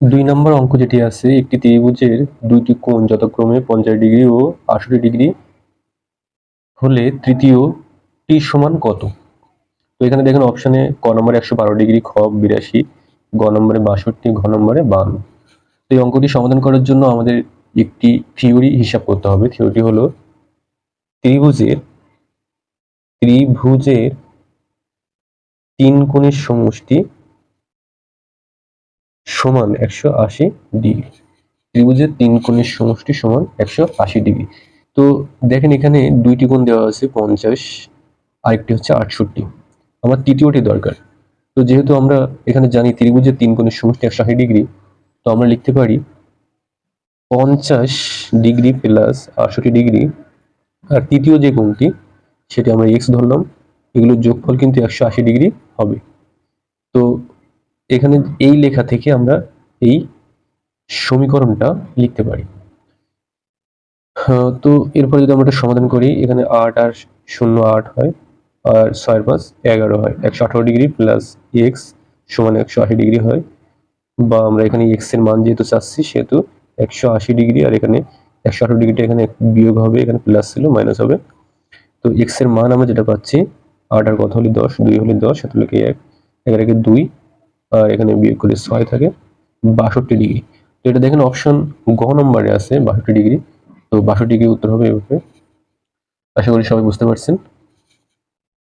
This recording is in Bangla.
দুই নম্বর অঙ্ক যেটি আছে, একটি ত্রিভুজের দুইটি কোণ যথাক্রমে পঞ্চাশ ডিগ্রি ও আষট্টি ডিগ্রি হলে তৃতীয় টি সমান কত? তো এখানে দেখেন অপশানে ক নম্বরে একশো বারো ডিগ্রি, খ বিরাশি, গ নম্বরে বাষট্টি, ঘ নম্বরে বান্ন। তো এই অঙ্কটি সমাধান করার জন্য আমাদের একটি থিওরি হিসাব করতে হবে। থিওরিটি হলো ত্রিভুজের ত্রিভুজের তিন কোণের সমষ্টি সমান একশো আশি ডিগ্রি। ত্রিভুজের তিন কোণের সমষ্টি সমান একশো আশি ডিগ্রি। তো দেখেন এখানে দুইটি কোণ দেওয়া আছে পঞ্চাশ, আরেকটি হচ্ছে আটষট্টি। আমার তৃতীয়টি দরকার। তো যেহেতু আমরা এখানে জানি ত্রিভুজের তিন কোণের সমষ্টি একশো আশি ডিগ্রি, তো আমরা লিখতে পারি পঞ্চাশ ডিগ্রি প্লাস আটষট্টি ডিগ্রি। আর তৃতীয় যে কোণটি, সেটি আমরা এক্স ধরলাম, এগুলোর যোগফল কিন্তু একশো আশি ডিগ্রি হবে। তো এখানে এই লেখা থেকে আমরা এই সমীকরণটা লিখতে পারি। হ্যাঁ, তো এরপরে যদি আমরা এটা সমাধান করি এখানে আট আর শূন্য আট হয় আর ছয় পাঁচ এগারো হয়। একশো আঠারো ডিগ্রি প্লাস এক্স সমান একশো আশি ডিগ্রি হয়। বা আমরা এখানে এক্সের মান যেহেতু চাচ্ছি সেহেতু একশো আশি ডিগ্রি আর এখানে একশো আঠারো ডিগ্রিটা এখানে বিয়োগ হবে এখানে প্লাস ছিল মাইনাস হবে। তো এক্সের মান আমরা যেটা পাচ্ছি আট আর কত হলে দশ দুই হলে দশ এত লোকে এক এগারো দুই আর এখানে বিয়োগ করে ছয় থাকে, বাষট্টি ডিগ্রি। তো এটা দেখেন অপশন গ নম্বরে আছে, বাষট্টি ডিগ্রি। তো বাষট্টি ডিগ্রি উত্তর হবে এভাবে। আশা করি সবাই বুঝতে পারছেন।